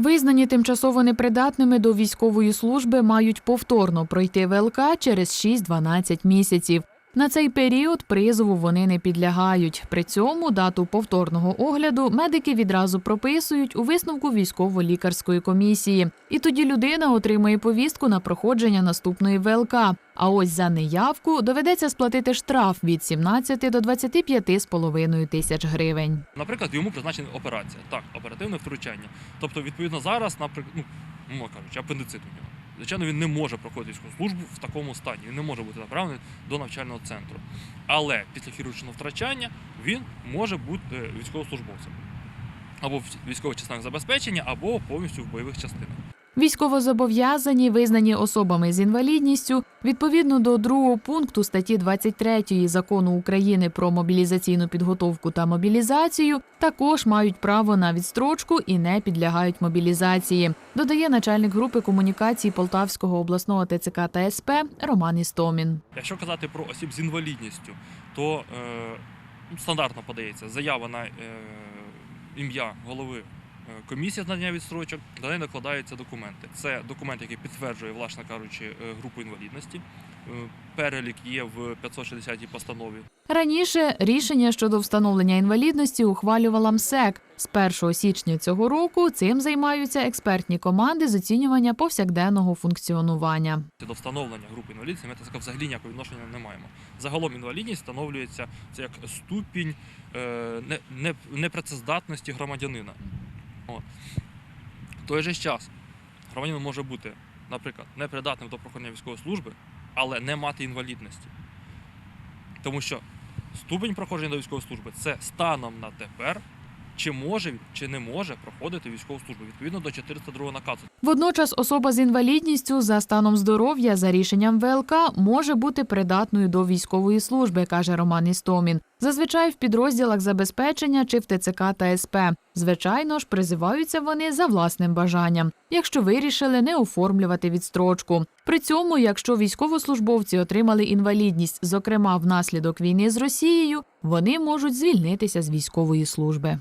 Визнані тимчасово непридатними до військової служби мають повторно пройти ВЛК через 6-12 місяців. На цей період призову вони не підлягають. При цьому дату повторного огляду медики відразу прописують у висновку військово-лікарської комісії. І тоді людина отримує повістку на проходження наступної ВЛК. А ось за неявку доведеться сплатити штраф від 17 до 25,5 тисяч гривень. Наприклад, йому призначена операція. Так, оперативне втручання. Тобто, відповідно, зараз, наприклад, ну, кажучи, апендицит у нього. Звичайно, він не може проходити військову службу в такому стані. Він не може бути направлений до навчального центру. Але після хірургічного втрачання він може бути е, військовослужбовцем. Або в військових частинах забезпечення, або повністю в бойових частинах. Військовозобов'язані, визнані особами з інвалідністю, відповідно до другого пункту статті 23 закону України про мобілізаційну підготовку та мобілізацію, також мають право на відстрочку і не підлягають мобілізації. Додає начальник групи комунікацій Полтавського обласного ТЦК та СП Роман Істомін. Якщо казати про осіб з інвалідністю, то е, ну, стандартно подається заява на е, ім'я голови е, комісії з надання відстрочок, до неї накладаються документи. Це документ, який підтверджує, власне кажучи, е, групу інвалідності. Е, Перелік є в 560 постанові. Раніше рішення щодо встановлення інвалідності ухвалювала МСЕК. З 1 січня цього року цим займаються експертні команди з оцінювання повсякденного функціонування. До встановлення групи інвалідності ми так взагалі ніякого відношення не маємо. Загалом інвалідність встановлюється це як ступінь не, не, непрацездатності громадянина. В той же час громадянин може бути, наприклад, непридатним до проходження військової служби, але не мати інвалідності. Тому що ступень проходження до військової служби це станом на тепер, чи може чи не може проходити військову службу відповідно до 402 наказу. Водночас особа з інвалідністю за станом здоров'я за рішенням ВЛК може бути придатною до військової служби, каже Роман Істомін. Зазвичай в підрозділах забезпечення чи в ТЦК та СП. Звичайно ж, призиваються вони за власним бажанням, якщо вирішили не оформлювати відстрочку. При цьому, якщо військовослужбовці отримали інвалідність, зокрема внаслідок війни з Росією, вони можуть звільнитися з військової служби.